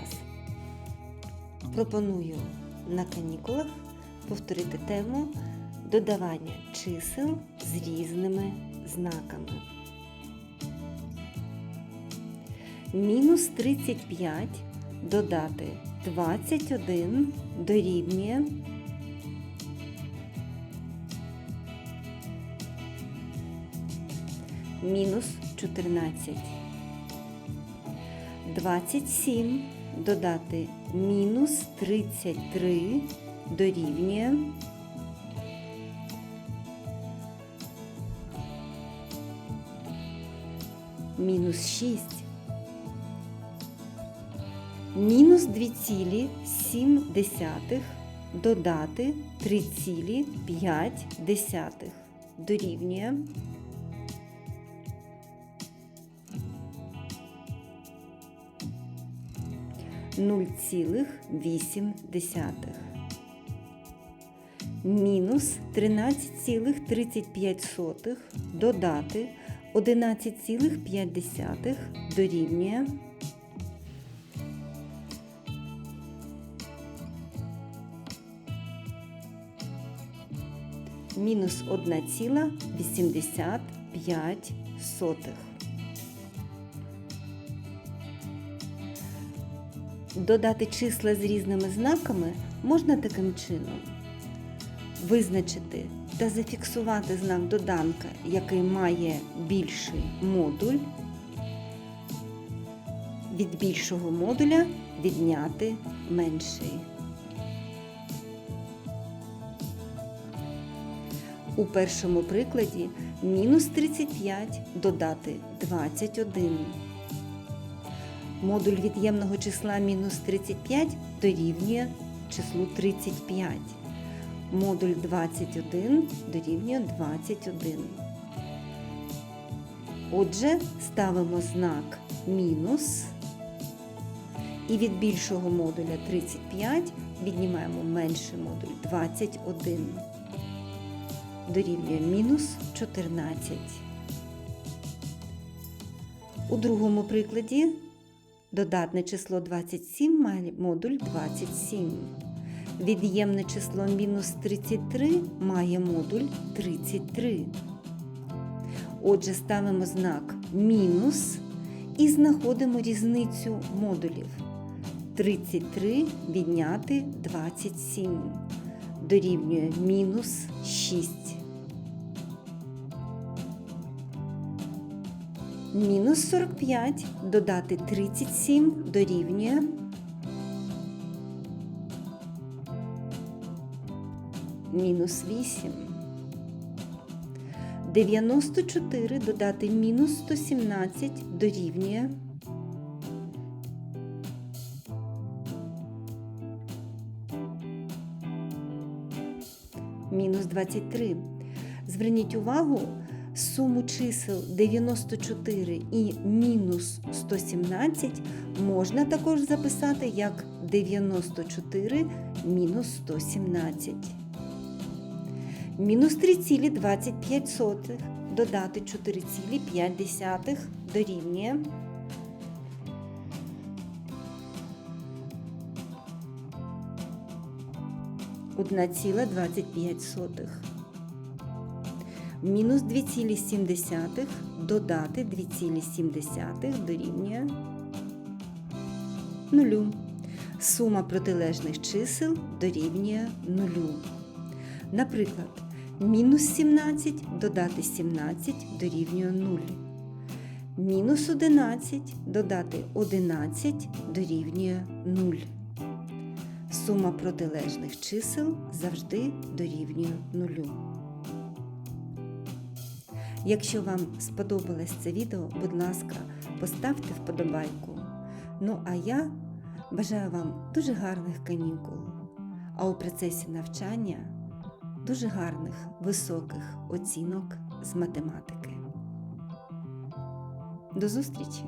вас. Пропоную на канікулах повторити тему додавання чисел з різними знаками. Мінус 35 додати 21 дорівнює мінус 14. 27 додати мінус 33 дорівнює мінус 6. Мінус 2,7 додати 3,5 дорівнює нуль цілих вісім десятих. Мінус 13,35 додати 11,5 дорівнює мінус 1,85. Додати числа з різними знаками можна таким чином. Визначити та зафіксувати знак доданка, який має більший модуль. Від більшого модуля відняти менший. У першому прикладі мінус 35 додати 21. Модуль від'ємного числа мінус 35 дорівнює числу 35. Модуль 21 дорівнює 21. Отже, ставимо знак мінус і від більшого модуля 35 віднімаємо менший модуль 21. Дорівнює мінус 14. У другому прикладі Додатне число 27 має модуль 27. Від'ємне число мінус 33 має модуль 33. Отже, ставимо знак мінус і знаходимо різницю модулів. 33 відняти 27 дорівнює мінус 6. Мінус 45 додати 37 дорівнює мінус 8. 94 додати мінус 117 дорівнює мінус 23. Зверніть увагу, суму чисел 94 і мінус 117 можна також записати як 94 мінус 117. Мінус 3,25 додати 4,5 дорівнює. Одна ціла 25 сотих. Мінус 2,7 додати 2,7 дорівнює 0. Сума протилежних чисел дорівнює 0. Наприклад, мінус 17 додати 17 дорівнює 0. Мінус 11 додати 11 дорівнює 0. Сума протилежних чисел завжди дорівнює 0. Якщо вам сподобалось це відео, будь ласка, поставте вподобайку. Ну а я бажаю вам дуже гарних канікул, а у процесі навчання дуже гарних високих оцінок з математики. До зустрічі!